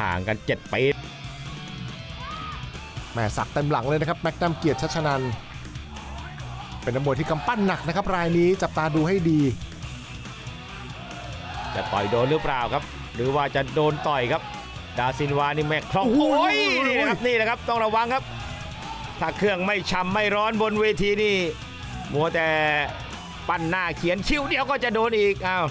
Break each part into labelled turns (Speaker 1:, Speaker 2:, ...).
Speaker 1: ห่างกัน 7 ปี
Speaker 2: แหม่สักเต็มหลังเลยนะครับแม็กนัมเกียรติชัชนัน เป็นนักมวยที่กำปั้นหนักนะครับ รายนี้จับตาดูให้ดี
Speaker 1: จะต่อยโดนหรือเปล่าครับ หรือว่าจะโดนต่อยครับ ดาซินวานี่แม่คล่อง
Speaker 2: โอ้
Speaker 1: โอ้
Speaker 2: ย
Speaker 1: ยนี่นะครับนี่นะครับต้องระวังครับ ถ้าเครื่องไม่ช้ำไม่ร้อนบนเวทีนี่มัวแต่ปั้นหน้าเขียนคิ้วเดียวก็จะโดนอีกอ้าว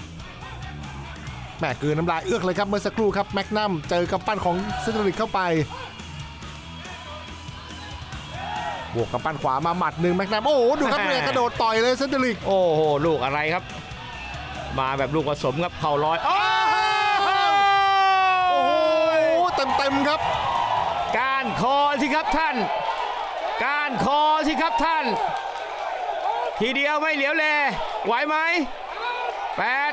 Speaker 2: แหม่คืนน้ำลายเอื้อกเลยครับเมื่อสักครู่ครับแม็กนัมเจอกำปั้นของเซนเดริกเข้าไปบวกกำปั้นขวามาหมัดหนึ่งแม็กนัมโอ้โหดูครับเนี่ยกระโดดต่อยเลยเซนเดริก
Speaker 1: โอ้โหลูกอะไรครับ มาแบบลูกผสมครับเข่าลอยโอ้โห
Speaker 2: โอ้โหเต็มเต็มๆครับ
Speaker 1: ก้านคอสิครับท่านก้านคอสิครับท่าน ทีเดียวไม่เหลียวแลไหวไหมแปด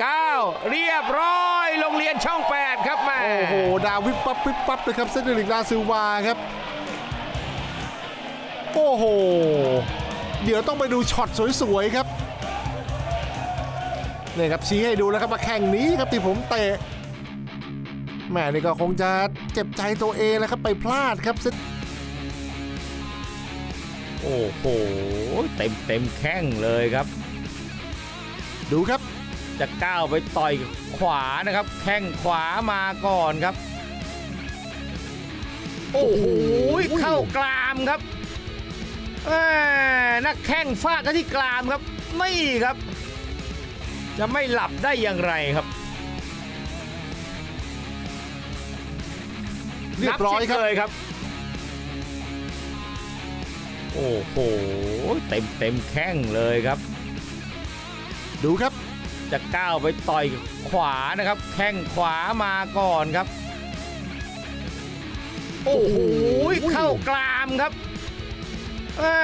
Speaker 1: เก้าเรียบร้อย โรงเรียนช่องแปดครับแม่
Speaker 2: โอ้โห ดาววิบปั๊บวิบปั๊บเลยครับเซนเดริกดาซิลวาครับ โอ้โห เดี๋ยวต้องไปดูช็อตสวยๆครับนี่ครับชี้ให้ดูแล้วครับมาแข่งนี้ครับที่ผมเตะแหม่นี่ก็คงจะเจ็บใจตัวเองแล้วครับไปพลาดครับเซน
Speaker 1: โอ้โห เต็มเต็มแข้งเลยครับ
Speaker 2: ดูครับ
Speaker 1: จะก้าวไปต่อยขวานะครับ แข้งขวามาก่อนครับ โอ้โหเข้ากรามครับแหม่นักแข้งฟาดกันที่กรามครับ ไม่ครับ จะไม่หลับได้อย่างไรครับ
Speaker 2: เรียบร้อยครับ
Speaker 1: นัสิเลยครับ โอ้โห เต็มเต็มแข้งเลยครับ
Speaker 2: ดูครับ
Speaker 1: จะก้าวไปต่อยขวานะครับ แข้งขวามาก่อนครับ โอ้โหเข้ากรามครับแหม่